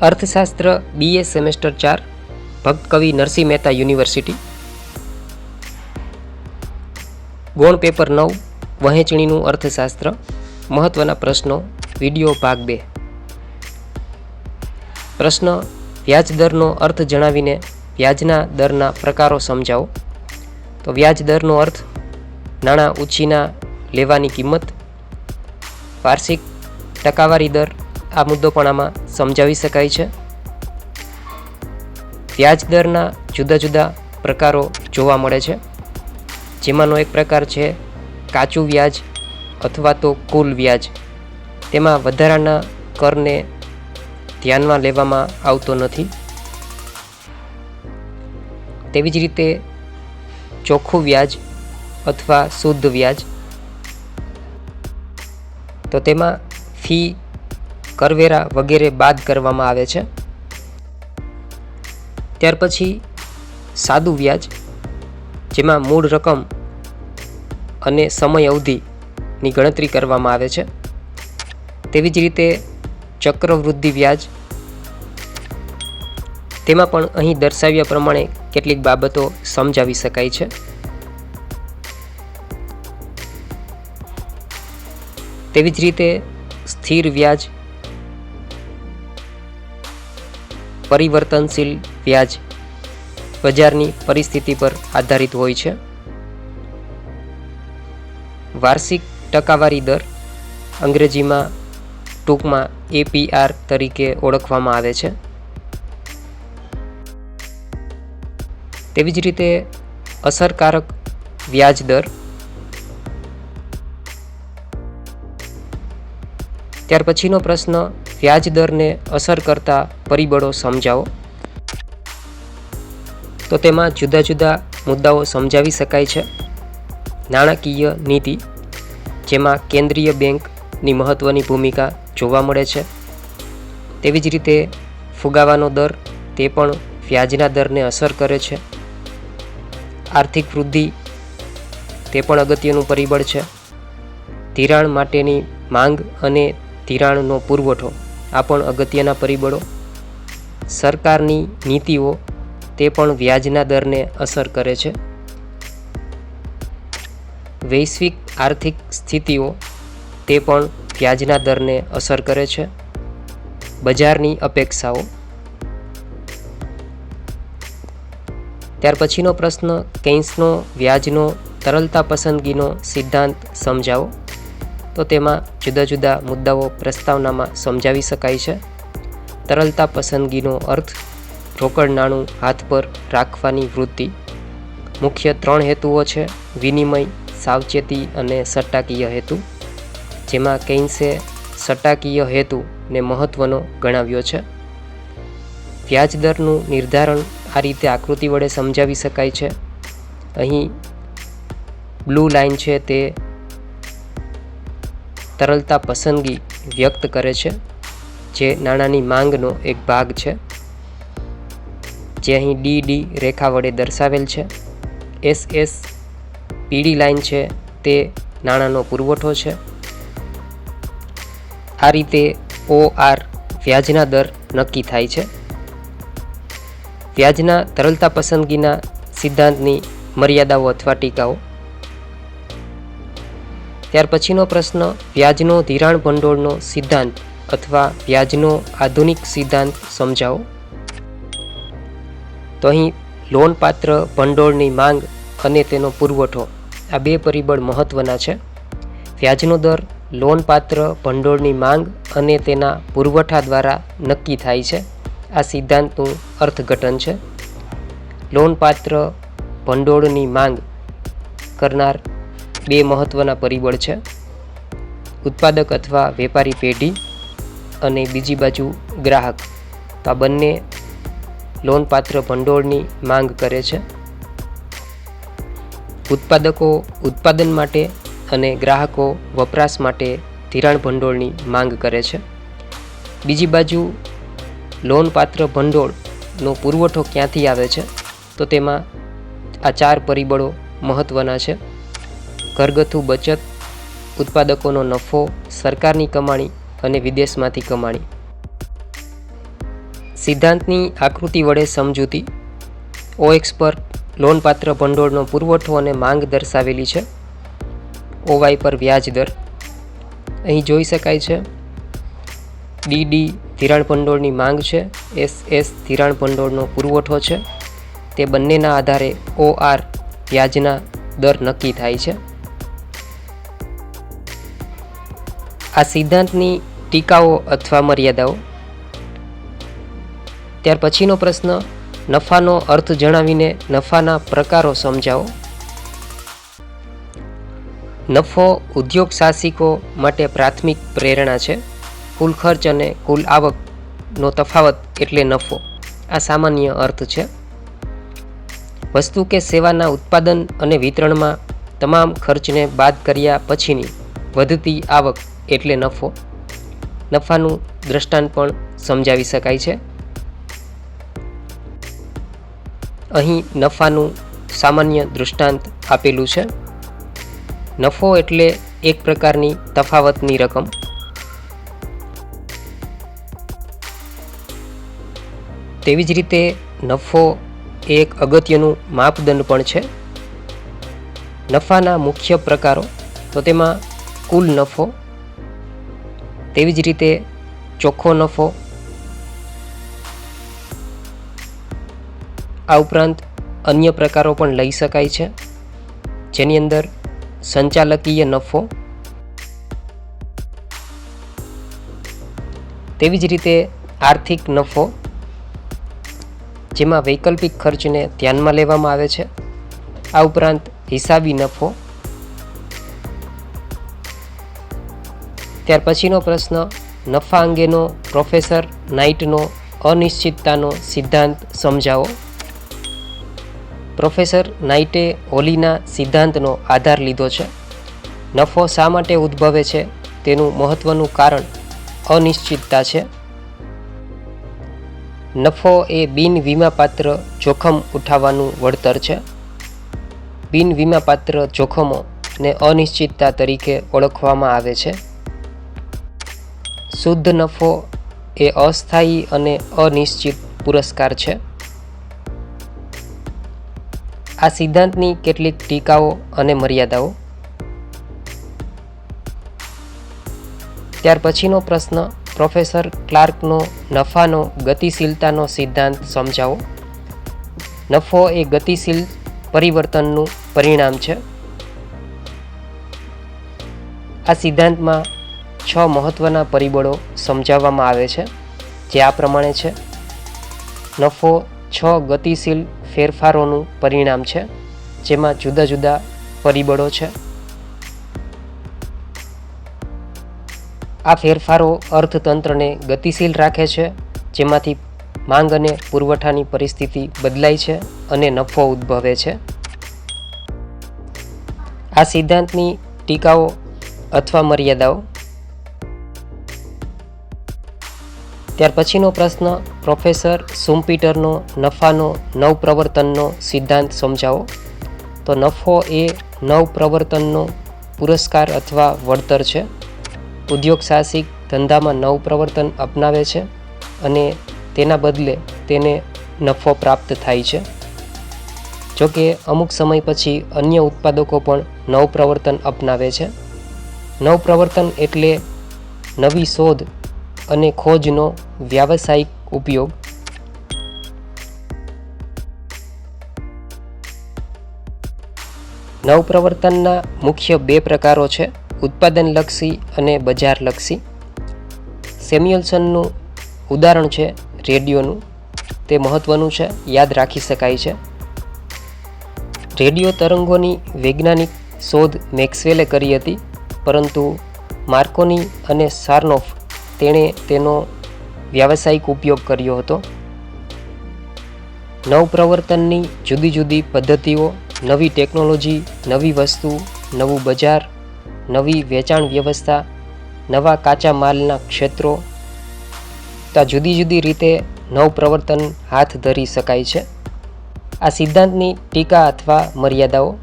અર્થશાસ્ત્ર BA semester ચાર ભક્ત કવિ નરસિંહ મહેતા યુનિવર્સિટી. ગોણ પેપર નવ, વહેંચણીનું અર્થશાસ્ત્ર મહત્ત્વના પ્રશ્નો, વીડિયો ભાગ બે. પ્રશ્ન વ્યાજ દરનો અર્થ જણાવીને વ્યાજના દરના પ્રકારો સમજાવો. તો વ્યાજ દરનો અર્થ, નાણાં ઉછીના લેવાની કિંમત, વાર્ષિક ટકાવારી દર આ મુદ્દો પણ આમાં સમજાવી શકાય છે. વ્યાજ દરના જુદા જુદા પ્રકારો જોવા મળે છે, જેમાંનો એક પ્રકાર છે કાચું વ્યાજ અથવા તો કુલ વ્યાજ. તેમાં વધારાના કરને ધ્યાનમાં લેવામાં આવતો નથી. તેવી જ રીતે ચોખ્ખું વ્યાજ અથવા શુદ્ધ વ્યાજ. તો તેમાં ફી કરવેરા વગેરે બાદ કરવામાં આવે છે. ત્યાર પછી સાદું વ્યાજ, જેમાં મૂળ રકમ અને સમય અવધિની ગણતરી કરવામાં આવે છે. તેવી જ રીતે ચક્રવૃદ્ધિ વ્યાજ, તેમાં પણ અહીં દર્શાવ્યા પ્રમાણે કેટલીક બાબતો સમજાવી શકાય છે. તેવી જ રીતે સ્થિર વ્યાજ પરિવર્તનશીલ વ્યાજ બજારની પરિસ્થિતિ પર આધારિત હોય છે. વાર્ષિક ટકાવારી દર અંગ્રેજીમાં ટૂંકમાં એપીઆર તરીકે ઓળખવામાં આવે છે. તેવી જ રીતે અસરકારક વ્યાજ દર ત્યાર પછીનો પ્રશ્ન વ્યાજ દરને અસર કરતા પરિબળો સમજાવો. તો તેમાં જુદા જુદા મુદ્દાઓ સમજાવી શકાય છે. નાણાકીય નીતિ, જેમાં કેન્દ્રીય બેંકની મહત્ત્વની ભૂમિકા જોવા મળે છે. તેવી જ રીતે ફુગાવાનો દર, તે પણ વ્યાજના દરને અસર કરે છે. આર્થિક વૃદ્ધિ, તે પણ અગત્યનું પરિબળ છે. ધિરાણ માટેની માંગ અને ધિરાણનો પુરવઠો. આ પણ અગત્યના પરિબળો. સરકારની નીતિઓ તે પણ વ્યાજના દરને અસર કરે છે. વૈશ્વિક આર્થિક સ્થિતિઓ તે પણ વ્યાજના દરને અસર કરે છે. બજારની અપેક્ષાઓ. ત્યાર પછીનો પ્રશ્ન કેન્સનો વ્યાજનો તરલતા પસંદગીનો સિદ્ધાંત સમજાવો. તો તેમાં જુદા જુદા મુદ્દાઓ પ્રસ્તાવનામાં સમજાવી શકાય છે. તરલતા પસંદગીનો અર્થ, રોકડ નાણું હાથ પર રાખવાની વૃત્તિ. મુખ્ય ત્રણ હેતુઓ છે, વિનિમય, સાવચેતી અને સટ્ટાકીય હેતુ. જેમાં કેન્સે સટ્ટાકીય હેતુને મહત્ત્વનો ગણાવ્યો છે. વ્યાજ દરનું નિર્ધારણ આ રીતે આકૃતિ વડે સમજાવી શકાય છે. અહીં બ્લુ લાઇન છે તે તરલતા પસંદગી વ્યક્ત કરે છે, જે નાણાંની માંગનો એક ભાગ છે. જે અહીં ડી ડી રેખા વડે દર્શાવેલ છે. એસ એસ પીડી લાઇન છે, તે નાણાંનો પુરવઠો છે. આ રીતે ઓ આર વ્યાજના દર નક્કી થાય છે. વ્યાજના તરલતા પસંદગીના સિદ્ધાંતની મર્યાદાઓ અથવા ટીકાઓ ત્યાર પછીનો પ્રશ્ન, વ્યાજનો ધિરાણ ભંડોળનો સિદ્ધાંત અથવા વ્યાજનો આધુનિક સિદ્ધાંત સમજાવો. તો અહીં લોનપાત્ર ભંડોળની માંગ અને તેનો પુરવઠો, આ બે પરિબળ મહત્ત્વના છે. વ્યાજનો દર, લોનપાત્ર ભંડોળની માંગ અને તેના પુરવઠા દ્વારા નક્કી થાય છે. આ સિદ્ધાંતનું અર્થઘટન છે. લોનપાત્ર ભંડોળની માંગ કરનાર બે મહત્ત્વના પરિબળ છે. ઉત્પાદક અથવા વેપારી પેઢી અને બીજી બાજુ ગ્રાહક. તો આ બંને લોનપાત્ર ભંડોળની માંગ કરે છે. ઉત્પાદકો ઉત્પાદન માટે અને ગ્રાહકો વપરાશ માટે ધિરાણ ભંડોળની માંગ કરે છે. બીજી બાજુ લોનપાત્ર ભંડોળનો પુરવઠો ક્યાંથી આવે છે? તો તેમાં આ ચાર પરિબળો મહત્ત્વના છે. ઘરગથ્થુ બચત, ઉત્પાદકોનો નફો, સરકારની કમાણી અને વિદેશમાંથી કમાણી. સિદ્ધાંતની આકૃતિ વડે સમજૂતી, ઓએક્સ પર લોનપાત્ર ભંડોળનો પુરવઠો અને માંગ દર્શાવેલી છે. ઓવાય પર વ્યાજ દર. અહીં જોઈ શકાય છે ડીડી ધિરાણ ભંડોળની માંગ છે, એસ એસ ધિરાણ ભંડોળનો પુરવઠો છે. તે બંનેના આધારે ઓ આર વ્યાજના દર નક્કી થાય છે. આ સિદ્ધાંતની ટીકાઓ અથવા મર્યાદાઓ? ત્યાર પછીનો પ્રશ્ન, નફાનો અર્થ જણાવીને નફાના પ્રકારો સમજાવો. નફો ઉદ્યોગ સાહસિકો માટે પ્રાથમિક પ્રેરણા છે. કુલ ખર્ચ અને કુલ આવકનો તફાવત એટલે નફો. આ સામાન્ય અર્થ છે. વસ્તુ કે સેવાના ઉત્પાદન અને વિતરણમાં તમામ ખર્ચને બાદ કર્યા પછીની વધતી આવક એટલે નફો. નફાનું દ્રષ્ટાંત પણ સમજાવી શકાય છે. અહીં નફાનું સામાન્ય દૃષ્ટાંત આપેલું છે. નફો એટલે એક પ્રકારની તફાવતની રકમ. તેવી જ રીતે નફો એક અગત્યનું માપદંડ પણ છે. નફાના મુખ્ય પ્રકારો, તો તેમાં કુલ નફો તેવી જ રીતે ચોખ્ખો નફો. આ ઉપરાંત અન્ય પ્રકારો પણ લઈ શકાય છે, જેની અંદર સંચાલકીય નફો. તેવી જ રીતે આર્થિક નફો, જેમાં વૈકલ્પિક ખર્ચને ધ્યાનમાં લેવામાં આવે છે. આ ઉપરાંત હિસાબી નફો ત્યાર પછીનો પ્રશ્ન, નફા અંગેનો પ્રોફેસર નાઇટનો અનિશ્ચિતતાનો સિદ્ધાંત સમજાવો. પ્રોફેસર નાઇટે હોલીના સિદ્ધાંતનો આધાર લીધો છે. નફો શા માટે ઉદ્ભવે છે? તેનું મહત્ત્વનું કારણ અનિશ્ચિતતા છે. નફો એ બિન વીમાપાત્ર જોખમ ઉઠાવવાનું વળતર છે. બિન વીમાપાત્ર જોખમો ને અનિશ્ચિતતા તરીકે ઓળખવામાં આવે છે. શુદ્ધ નફો એ અસ્થાયી અને અનિશ્ચિત પુરસ્કાર છે. આ સિદ્ધાંતની કેટલીક ટીકાઓ અને મર્યાદાઓ. ત્યાર પછીનો પ્રશ્ન, પ્રોફેસર ક્લાર્કનો નફાનો ગતિશીલતાનો સિદ્ધાંત સમજાવો. નફો એ ગતિશીલ પરિવર્તનનું પરિણામ છે. આ સિદ્ધાંતમાં છ મહત્ત્વના પરિબળો સમજાવવામાં આવે છે, જે આ પ્રમાણે છે. નફો છ ગતિશીલ ફેરફારોનું પરિણામ છે, જેમાં જુદા જુદા પરિબળો છે. આ ફેરફારો અર્થતંત્રને ગતિશીલ રાખે છે, જેમાંથી માંગ અને પુરવઠાની પરિસ્થિતિ બદલાય છે અને નફો ઉદ્ભવે છે. આ સિદ્ધાંતની ટીકાઓ અથવા મર્યાદાઓ ત્યાર પછીનો પ્રશ્ન, પ્રોફેસર સુમ્પીટરનો નફાનો નવપ્રવર્તનનો સિદ્ધાંત સમજાવો. તો નફો એ નવપ્રવર્તનનો પુરસ્કાર અથવા વળતર છે. ઉદ્યોગ સાહસિક ધંધામાં નવપ્રવર્તન અપનાવે છે અને તેના બદલે તેને નફો પ્રાપ્ત થાય છે. જોકે અમુક સમય પછી અન્ય ઉત્પાદકો પણ નવપ્રવર્તન અપનાવે છે. નવપ્રવર્તન એટલે નવી શોધ અને ખોજનો વ્યાવસાયિક ઉપયોગ. નવપ્રવર્તનના મુખ્ય બે પ્રકારો છે, ઉત્પાદનલક્ષી અને બજારલક્ષી. સેમ્યુઅલ્સનનું ઉદાહરણ છે, રેડિયોનું. તે મહત્ત્વનું છે, યાદ રાખી શકાય છે. રેડિયો તરંગોની વૈજ્ઞાનિક શોધ મેક્સવેલે કરી હતી, પરંતુ માર્કોની અને સાર્નોફ તેણે તેનો વ્યાવસાયિક ઉપયોગ કર્યો હતો. નવપ્રવર્તનની જુદી જુદી પદ્ધતિઓ, નવી ટેકનોલોજી, નવી વસ્તુ, નવું બજાર, નવી વેચાણ વ્યવસ્થા, નવા કાચા માલના ક્ષેત્રો. તો આ જુદી જુદી રીતે નવપ્રવર્તન હાથ ધરી શકાય છે. આ સિદ્ધાંતની ટીકા અથવા મર્યાદાઓ